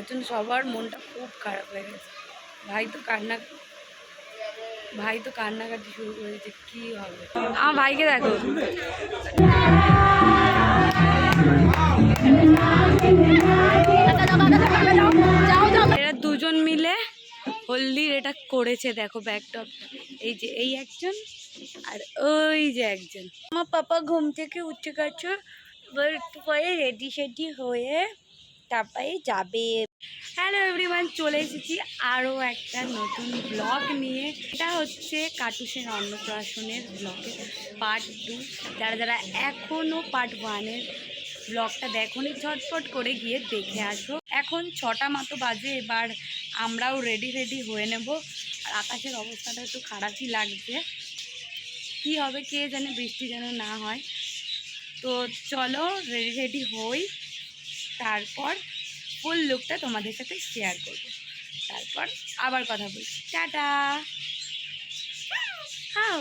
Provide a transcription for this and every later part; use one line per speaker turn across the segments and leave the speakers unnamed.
তার জন্য সবার মনটা খুব খারাপ হয়ে গেছে। ভাই তো কান্না, ভাই তো কান্নাকাটি শুরু করেছে কি হবে? আমার ভাইকে দেখো। এরা দুজন মিলে হলদির এটা করেছে, দেখো ব্যাকটপ এই যে, এই একজন আর ওই যে একজন। আমার পাপা ঘুম থেকে উঠে গেছে, এবার একটু রেডি সেডি হয়ে তারপরে যাবে। হ্যালো এভরিওয়ান চলে এসেছি আরও একটা নতুন ব্লগ নিয়ে। এটা হচ্ছে কাটুসের অন্নপ্রাশনের ব্লগের পার্ট টু যারা যারা এখনও পার্ট ওয়ানের ব্লগটা দেখোনি, ঝটপট করে গিয়ে দেখে আসো। এখন ছটা মতো বাজে, এবার আমরাও রেডি রেডি হয়ে নেব। আর আকাশের অবস্থাটা একটু খারাপই লাগছে। কি হবে, কে জানে বৃষ্টি যেন না হয়। তো চলো রেডি রেডি হই। তারপর ফুল লুকটা তোমাদের সাথে শেয়ার করব। তারপর আবার কথা বলছি। টাটা! হাও!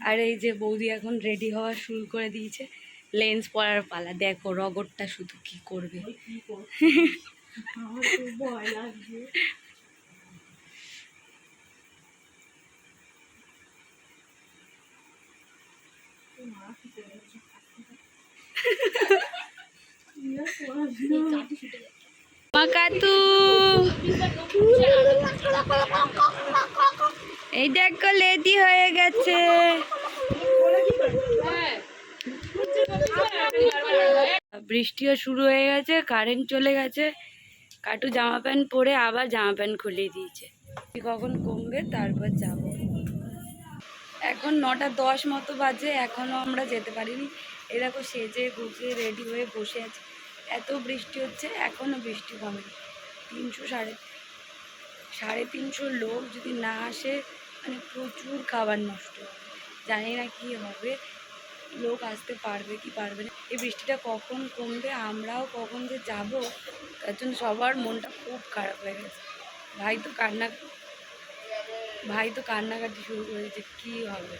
আর এই যে বৌদি এখন রেডি হওয়া শুরু করে দিয়েছে। লেন্স পরার পালা। দেখো রগরটা শুধু কি করবে। এই দেখো লেডি হয়ে গেছে। বৃষ্টিও শুরু হয়ে গেছে কারেন্ট চলে গেছে। কাটু জামা প্যান্ট পরে আবার জামা প্যান্ট খুলিয়ে দিয়েছে। কখন কমবে, তারপর যাব। এখন নটা দশ মতো বাজে এখনও আমরা যেতে পারিনি। এ দেখো, সেজে গুজে রেডি হয়ে বসে আছে। এত বৃষ্টি হচ্ছে এখনও বৃষ্টি কমেনি তিনশো সাড়ে সাড়ে তিনশো লোক যদি না আসে মানে প্রচুর খাবার নষ্ট হবে। জানি না কি হবে লোক আসতে পারবে কি পারবে না। এই বৃষ্টিটা কখন কমবে আমরাও কখন যে যাব তার জন্য সবার মনটা খুব খারাপ হয়ে গেছে। ভাই তো কান্না ভাই তো কান্নাকাটি শুরু করেছে কি হবে?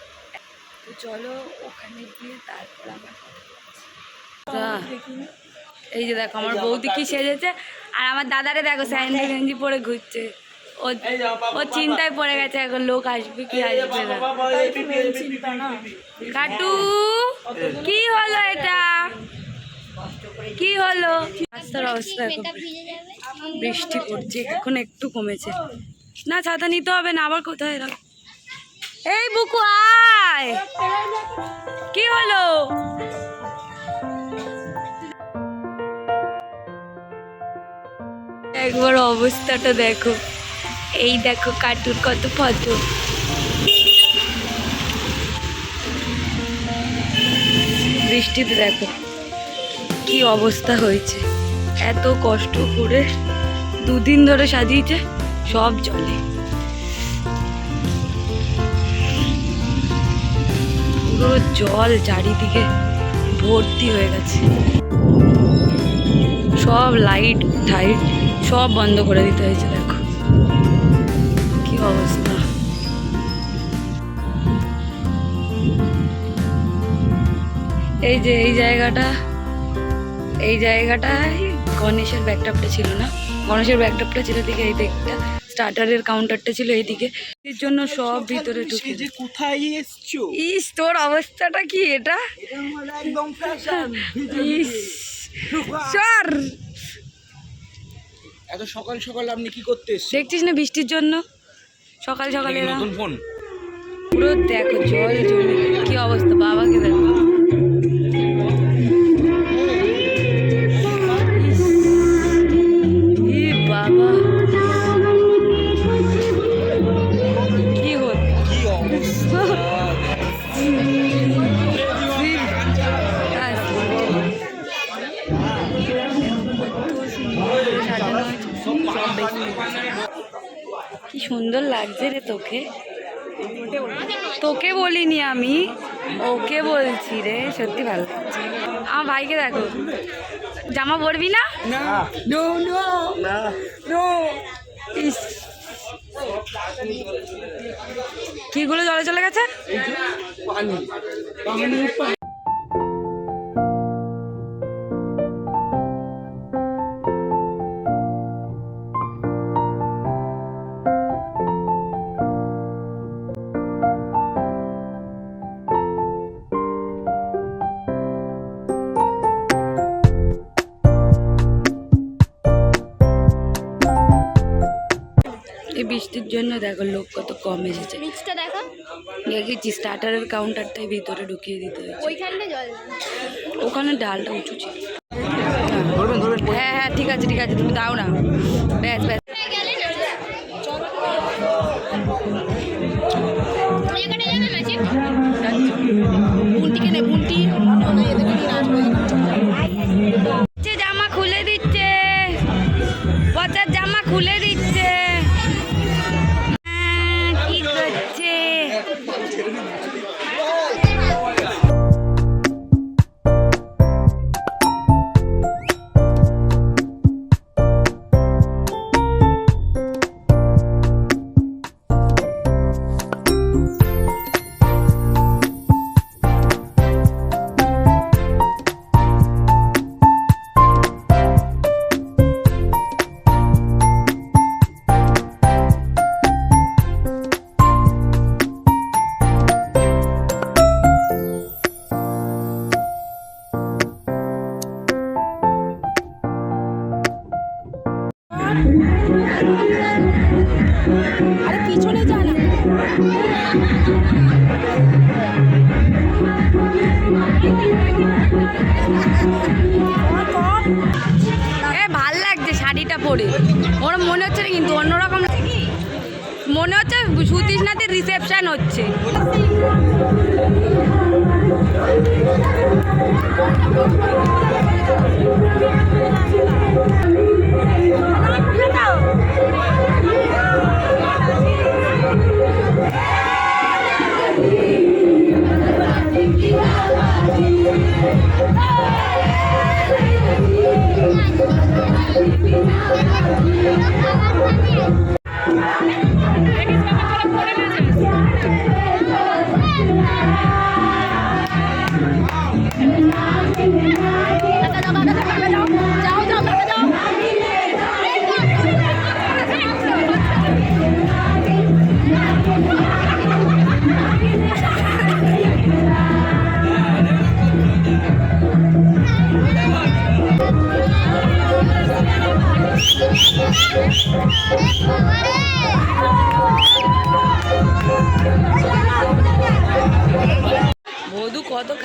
তো চলো ওখানে গিয়ে তারপর আমরা কথা এই যে দেখো আমার বৌদি কি সেজেছে আর আমার দাদারে দেখো স্যান্ডেল গেঞ্জি পরে ঘুরছে। ও ও চিন্তায় পড়ে গেছে এখন লোক আসবে কি আসবে না। কাটু কি হলো এটা? কি হলো? রাস্তার অবস্থা দেখো বৃষ্টি পড়ছে এখন একটু কমেছে। না ছাতা নিতে হবে না আবার কোথায় এরকম এই বুকু আয়। কি হলো? একবার অবস্থাটা দেখো। এই দেখো কার্টুন কত ফটো বৃষ্টিতে দেখো কি অবস্থা হয়েছে। এত কষ্ট করে দুদিন ধরে সাজিয়েছে, সব জলে। পুরো জল চারিদিকে ভর্তি হয়ে গেছে। সব লাইট, টাইট। সব বন্ধ করে দিতে হয়েছে দেখো। কি অবস্থা। এই যে এই জায়গাটা এই জায়গাটায় গণেশের ব্যাকটপটা ছিল না। গণেশের ব্যাকটপটা ছিল এদিকে এই দিকটা। স্টার্টারের কাউন্টারটা ছিল এইদিকে এর জন্য সব ভিতরে ঢুকে
যে কোথায় এসছো?
ইস তোর অবস্থাটা কি এটা?
এটা একদম ফ্যাশন
ইস সর!
এত সকাল সকাল আপনি কি করতে
দেখছিস না বৃষ্টির জন্য? সকাল সকাল
নতুন ফোন।
পুরো দেখো জল জমে কি অবস্থা বাবাকে দেখো। রে তোকে বলিনি আমি ওকে বলছি রে সত্যি ভালো। আমার ভাইকে দেখো। জামা পরবি না?
না। নো নো না।
নো ইস। কিগুলো জলে চলে গেছে? বৃষ্টির জন্য দেখো লোক কত কম এসেছে।
নিচটা দেখা।
দেখেছি স্টার্টারের কাউন্টারটাই ভিতরে ঢুকিয়ে দিতে হয়েছে।
ওইখানটা জল
ওখানে ডালটা উঁচু ছিল। হ্যাঁ হ্যাঁ ঠিক আছে ঠিক আছে তুমি দাও না। ব্যাস ব্যাস। বুনটিকে নে বুনটি আরে পিছনে যা না। এ ভালো লাগছে শাড়িটা পরে। ওর মনে হচ্ছে না কিন্তু অন্যরকম মনে হচ্ছে সুতৃষ্ণাতে রিসেপশন হচ্ছে।
যাও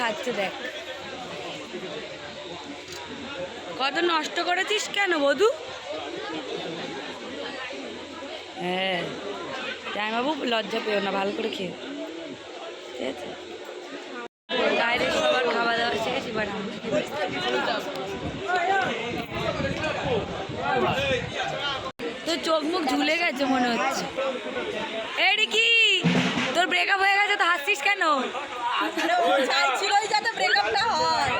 খাচ্ছে দেখ। কত নষ্ট করেছিস কেন, বধু? হ্যাঁ বাবু লজ্জা পেও না, ভালো করে খেয়ে। ঠিক আছে? খাওয়া দাওয়া তোর চোখ মুখ ঝুলে গেছে মনে হচ্ছে। এডি কি তোর ব্রেকআপ হয়ে গেছে, তো হাসছিস কেন
চাইছিলই যাতে ব্রেকআপটা হয়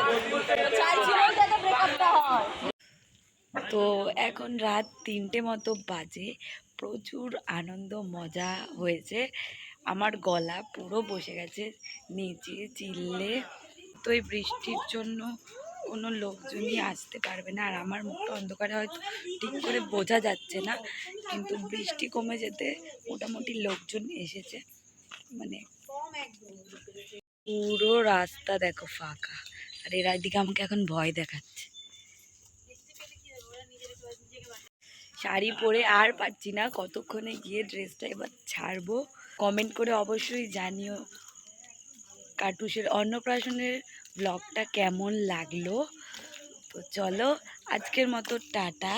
চাইছিলই যাতে ব্রেকআপটা হয়
তো এখন রাত তিনটে মতো বাজে। প্রচুর আনন্দ, মজা হয়েছে। আমার গলা পুরো বসে গেছে। নিচে চিল্লে তো এই বৃষ্টির জন্য কোনো লোকজনই আসতে পারবে না। আর আমার মুখটা অন্ধকারে হয়তো ঠিক করে বোঝা যাচ্ছে না। কিন্তু বৃষ্টি কমে যেতে মোটামুটি লোকজন এসেছে। মানে পুরো রাস্তা দেখো ফাঁকা। আর এর দিকে আমাকে এখন ভয় দেখাচ্ছে। শাড়ি পরে আর পাচ্ছি না। কতক্ষণে গিয়ে ড্রেসটা এবার ছাড়বো? কমেন্ট করে অবশ্যই জানিও। কার্টুসের অন্নপ্রাশনের ব্লগটা কেমন লাগল? তো চলো, আজকের মতো টাটা।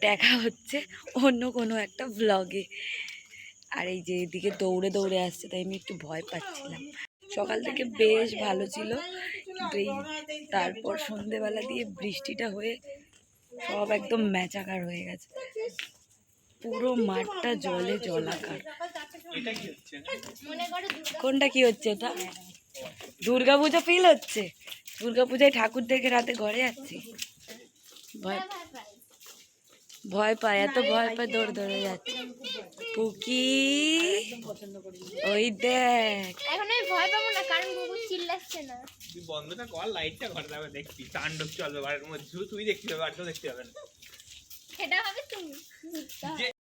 দেখা হচ্ছে অন্য কোনো একটা ব্লগে আর এই যে এদিকে দৌড়ে দৌড়ে আসছে, তাই আমি একটু ভয় পাচ্ছিলাম। সকাল থেকে বেশ ভালো ছিল। কিন্তু এই তারপর সন্ধেবেলা দিয়ে বৃষ্টিটা হয়ে সব একদম ম্যাচাকার হয়ে গেছে। পুরো মাঠটা জলে জলাকার। কোনটা কি হচ্ছে? এটা দুর্গা পুজো ফিল হচ্ছে দুর্গা পূজায় ঠাকুর দেখে রাতে ঘরে যাচ্ছি। ভয় ভয় পায় এত ভয় পায় দৌড় দৌড়ে যাচ্ছে। পুকি ওই দেখ।
এখন আমি ভয় পাবো না কারণ গুগু চিল্লাচ্ছে না।
তুই বন্ধটা কর লাইটটা ঘরে যাবে দেখবি তাণ্ডব চলবে বাড়ির মধ্যে। শুধু তুই দেখতে পাবে আর কেউ দেখতে পাবে না।
সেটা হবে তুমি।